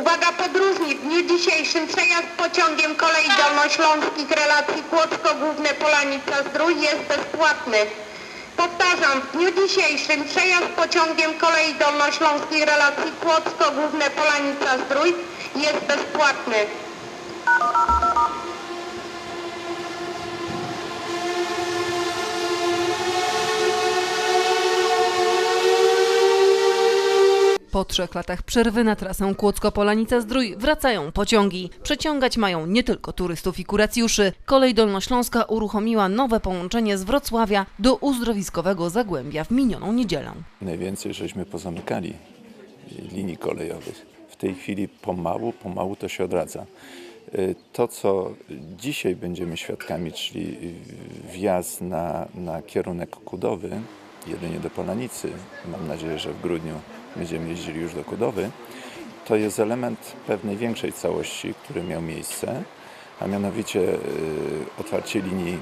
Uwaga podróżni, w dniu dzisiejszym przejazd pociągiem kolei dolnośląskich relacji Kłodzko Główne Polanica Zdrój jest bezpłatny. Powtarzam, w dniu dzisiejszym przejazd pociągiem kolei dolnośląskich relacji Kłodzko Główne Polanica Zdrój jest bezpłatny. Po trzech latach przerwy na trasę Kłodzko-Polanica-Zdrój wracają pociągi. Przeciągać mają nie tylko turystów i kuracjuszy. Kolej Dolnośląska uruchomiła nowe połączenie z Wrocławia do uzdrowiskowego Zagłębia w minioną niedzielę. Najwięcej żeśmy pozamykali linii kolejowych. W tej chwili pomału, pomału to się odradza. Y, To, co dzisiaj będziemy świadkami, czyli wjazd na, na kierunek Kudowy, jedynie do Polanicy, mam nadzieję, że w grudniu będziemy jeździli już do Kudowy, to jest element pewnej większej całości, który miał miejsce, a mianowicie y, otwarcie linii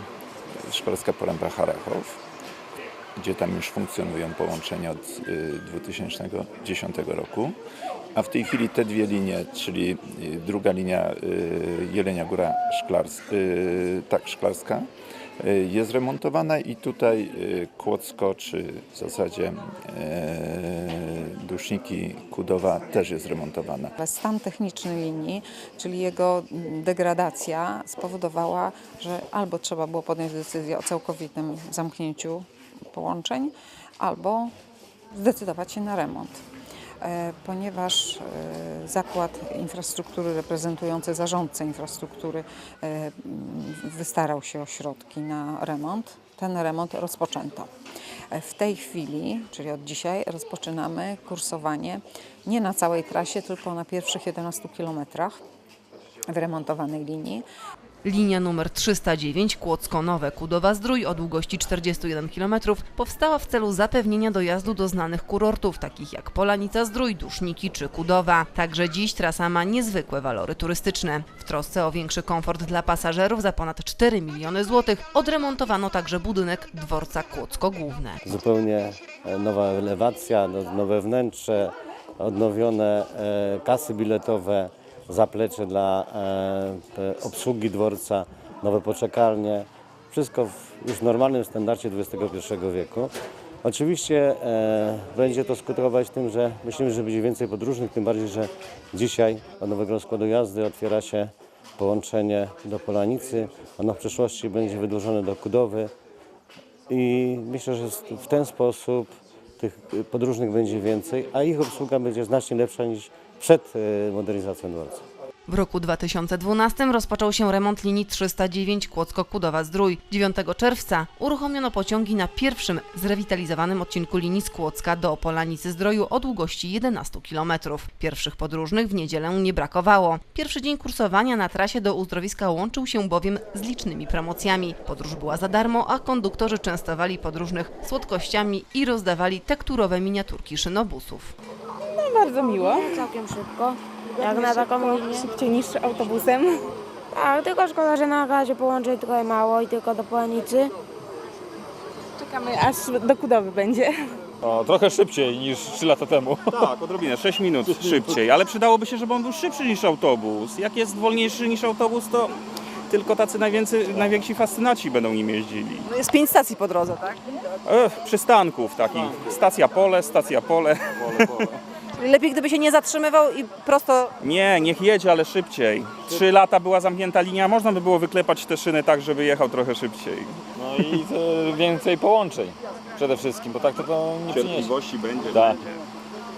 Szklarska Poręba-Harachow, gdzie tam już funkcjonują połączenia od y, 2010 roku. A w tej chwili te dwie linie, czyli y, druga linia y, Jelenia Góra Szklarska, tak, Szklarska, y, jest remontowana i tutaj y, Kłodzko, czy w zasadzie y, Duszniki Kudowa też jest remontowana. Stan techniczny linii, czyli jego degradacja spowodowała, że albo trzeba było podjąć decyzję o całkowitym zamknięciu połączeń, albo zdecydować się na remont. E, Ponieważ e, Zakład Infrastruktury reprezentujący zarządcę infrastruktury e, wystarał się o środki na remont, ten remont rozpoczęto. W tej chwili, czyli od dzisiaj, rozpoczynamy kursowanie nie na całej trasie, tylko na pierwszych 11 kilometrach wyremontowanej linii. Linia numer 309 Kłodzko-Nowe Kudowa-Zdrój o długości 41 km powstała w celu zapewnienia dojazdu do znanych kurortów takich jak Polanica-Zdrój, Duszniki czy Kudowa. Także dziś trasa ma niezwykłe walory turystyczne. W trosce o większy komfort dla pasażerów za ponad 4 miliony złotych odremontowano także budynek dworca Kłodzko Główne. zupełnie e, nowa elewacja, no- nowe wnętrze, odnowione e, kasy biletowe, zaplecze dla e, obsługi dworca, nowe poczekalnie. Wszystko w już normalnym standardzie XXI wieku. Oczywiście e, będzie to skutkować tym, że myślimy, że będzie więcej podróżnych, tym bardziej, że dzisiaj od nowego rozkładu jazdy otwiera się połączenie do Polanicy. Ono w przyszłości będzie wydłużone do Kudowy. I myślę, że w ten sposób tych podróżnych będzie więcej, a ich obsługa będzie znacznie lepsza niż przed e, modernizacją dworca. W roku 2012 rozpoczął się remont linii 309 Kłodzko-Kudowa-Zdrój. 9 czerwca uruchomiono pociągi na pierwszym zrewitalizowanym odcinku linii z Kłodzka do Polanicy Zdroju o długości 11 km. Pierwszych podróżnych w niedzielę nie brakowało. Pierwszy dzień kursowania na trasie do uzdrowiska łączył się bowiem z licznymi promocjami. Podróż była za darmo, a konduktorzy częstowali podróżnych słodkościami i rozdawali tekturowe miniaturki szynobusów. Bardzo miło. Całkiem szybko, jak na taką linię. Szybciej niż autobusem. Tak, tylko szkoda, że na razie połączeń trochę mało i tylko do Polanicy. Czekamy aż do Kudowy będzie. O, trochę szybciej niż 3 lata temu. Tak, odrobinę, 6 minut szybciej, ale przydałoby się, żeby on był szybszy niż autobus. Jak jest wolniejszy niż autobus, to tylko tacy najwięcej, najwięksi fascynaci będą nim jeździli. No jest pięć stacji po drodze, tak? E, przystanków takich, stacja pole, stacja pole. Lepiej gdyby się nie zatrzymywał i prosto... Nie, niech jedzie, ale szybciej. 3 lata była zamknięta linia, można by było wyklepać te szyny tak, żeby jechał trochę szybciej. No i to więcej połączeń przede wszystkim, bo tak to, to nie przyniesie. będzie. Tak.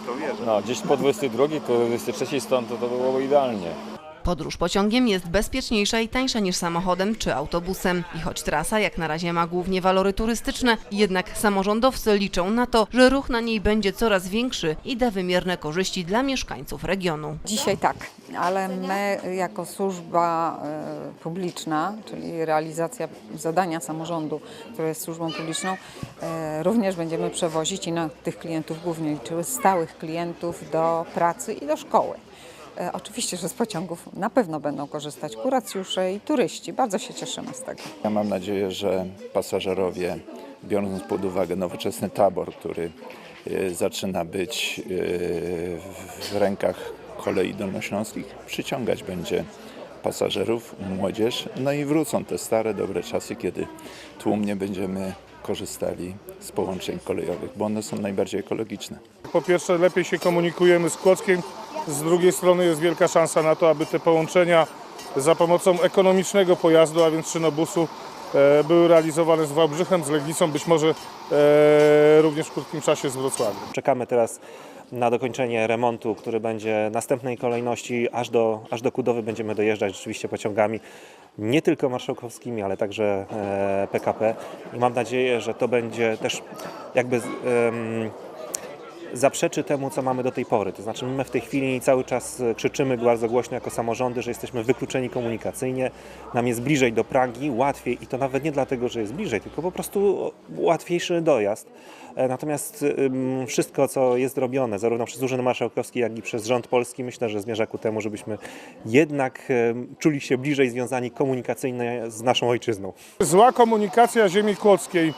To wierzę. No, gdzieś po 22, po 23 stąd to, to byłoby idealnie. Podróż pociągiem jest bezpieczniejsza i tańsza niż samochodem czy autobusem. I choć trasa jak na razie ma głównie walory turystyczne, jednak samorządowcy liczą na to, że ruch na niej będzie coraz większy i da wymierne korzyści dla mieszkańców regionu. Dzisiaj tak, ale my jako służba e, publiczna, czyli realizacja zadania samorządu, które jest służbą publiczną, e, również będziemy przewozić i na tych klientów głównie liczyły stałych klientów do pracy i do szkoły. E, Oczywiście, że z pociągów na pewno będą korzystać kuracjusze i turyści. Bardzo się cieszymy z tego. Ja mam nadzieję, że pasażerowie, biorąc pod uwagę nowoczesny tabor, który e, zaczyna być e, w rękach kolei dolnośląskich przyciągać będzie pasażerów, młodzież, no i wrócą te stare, dobre czasy, kiedy tłumnie będziemy korzystali z połączeń kolejowych, bo one są najbardziej ekologiczne. Po pierwsze lepiej się komunikujemy z Kłodzkiem, z drugiej strony jest wielka szansa na to, aby te połączenia za pomocą ekonomicznego pojazdu, a więc szynobusu, e, były realizowane z Wałbrzychem, z Legnicą, być może e, również w krótkim czasie z Wrocławiem. Czekamy teraz na dokończenie remontu, który będzie następnej kolejności, aż do, aż do Kudowy będziemy dojeżdżać rzeczywiście pociągami nie tylko marszałkowskimi, ale także e, PKP i mam nadzieję, że to będzie też jakby zaprzeczy temu, co mamy do tej pory. To znaczy my w tej chwili cały czas e, krzyczymy bardzo głośno jako samorządy, że jesteśmy wykluczeni komunikacyjnie, nam jest bliżej do Pragi, łatwiej i to nawet nie dlatego, że jest bliżej, tylko po prostu łatwiejszy dojazd. E, Natomiast wszystko, co jest robione, zarówno przez Urząd Marszałkowski, jak i przez rząd polski, myślę, że zmierza ku temu, żebyśmy jednak em, czuli się bliżej związani komunikacyjnie z naszą ojczyzną. Zła komunikacja ziemi kłodzkiej,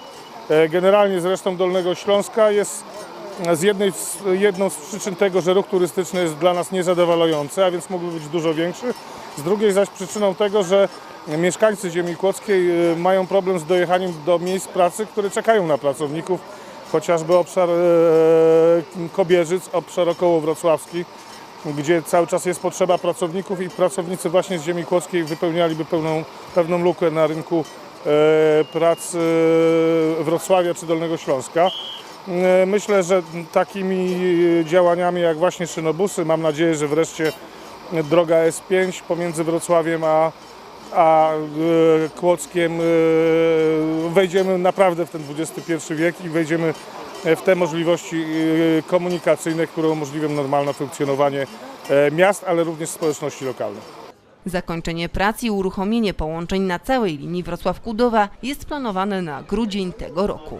e, generalnie z resztą Dolnego Śląska jest z jednej, z- jedną z przyczyn tego, że ruch turystyczny jest dla nas niezadowalający, a więc mógłby być dużo większy. Z drugiej zaś przyczyną tego, że mieszkańcy ziemi kłodzkiej e, mają problem z dojechaniem do miejsc pracy, które czekają na pracowników, chociażby obszar e, Kobierzyc, obszar około wrocławski, gdzie cały czas jest potrzeba pracowników i pracownicy właśnie z ziemi kłodzkiej wypełnialiby pełną, pewną lukę na rynku e, pracy Wrocławia czy Dolnego Śląska. E, Myślę, że takimi działaniami jak właśnie szynobusy, mam nadzieję, że wreszcie droga S5 pomiędzy Wrocławiem a, a e, Kłodzkiem e, wejdziemy naprawdę w ten XXI wiek i wejdziemy w te możliwości e, komunikacyjne, które umożliwią normalne funkcjonowanie e, miast, ale również społeczności lokalnych. Zakończenie prac i uruchomienie połączeń na całej linii Wrocław-Kudowa jest planowane na grudzień tego roku.